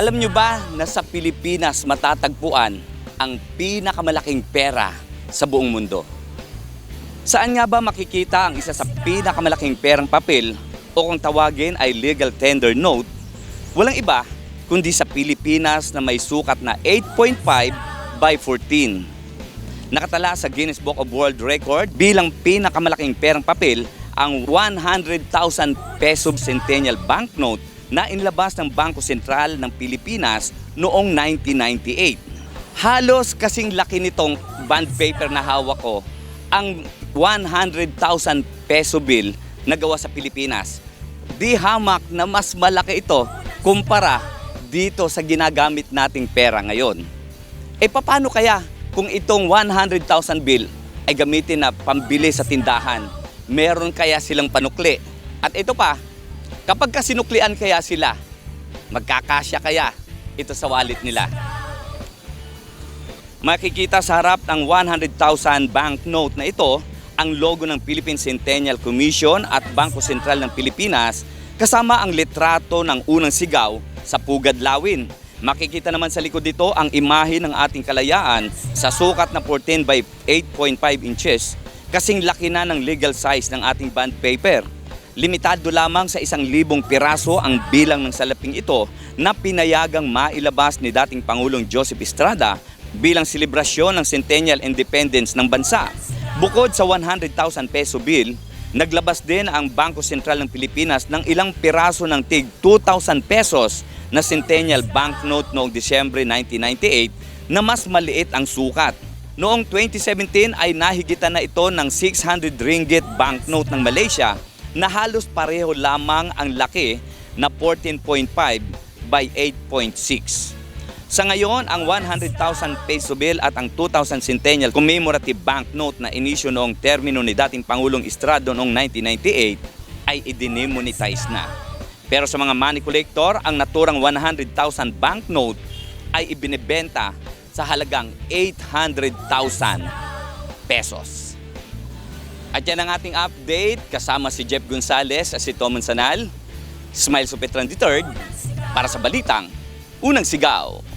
Alam nyo ba na sa Pilipinas matatagpuan ang pinakamalaking pera sa buong mundo? Saan nga ba makikita ang isa sa pinakamalaking perang papel o kung tawagin ay legal tender note? Walang iba kundi sa Pilipinas na may sukat na 8.5 by 14. Nakatala sa Guinness Book of World Record bilang pinakamalaking perang papel ang 100,000 peso centennial banknote na inilabas ng Bangko Sentral ng Pilipinas noong 1998. Halos kasing laki nitong bond paper na hawak ko ang 100,000 peso bill na gawa sa Pilipinas. Di hamak na mas malaki ito kumpara dito sa ginagamit nating pera ngayon. E paano kaya kung itong 100,000 bill ay gamitin na pambili sa tindahan? Meron kaya silang panukli? At ito pa, kapag kasinuklian kaya sila, magkakasya kaya ito sa wallet nila? Makikita sa harap ng 100,000 banknote na ito ang logo ng Philippine Centennial Commission at Bangko Sentral ng Pilipinas kasama ang litrato ng unang sigaw sa Pugad Lawin. Makikita naman sa likod dito ang imahe ng ating kalayaan sa sukat na 14 by 8.5 inches kasing laki na ng legal size ng ating bond paper. Limitado lamang sa isang libong piraso ang bilang ng salaping ito na pinayagang mailabas ni dating Pangulong Joseph Estrada bilang selebrasyon ng Centennial Independence ng bansa. Bukod sa 100,000 peso bill, naglabas din ang Bangko Sentral ng Pilipinas ng ilang piraso ng tig 2,000 pesos na Centennial Banknote noong Disyembre 1998 na mas maliit ang sukat. Noong 2017 ay nahigitan na ito ng 600 ringgit banknote ng Malaysia na halos pareho lamang ang laki na 14.5 by 8.6. Sa ngayon, ang 100,000 peso bill at ang 2,000 centennial commemorative banknote na inisyo noong termino ni dating Pangulong Estrado noong 1998 ay i-demonetize na. Pero sa mga money collector, ang naturang 100,000 banknote ay ibinebenta sa halagang 800,000 pesos. At yan ang ating update kasama si Jeff Gonzalez at si Tom Sanal. Smile Supetran III para sa Balitang Unang Sigaw.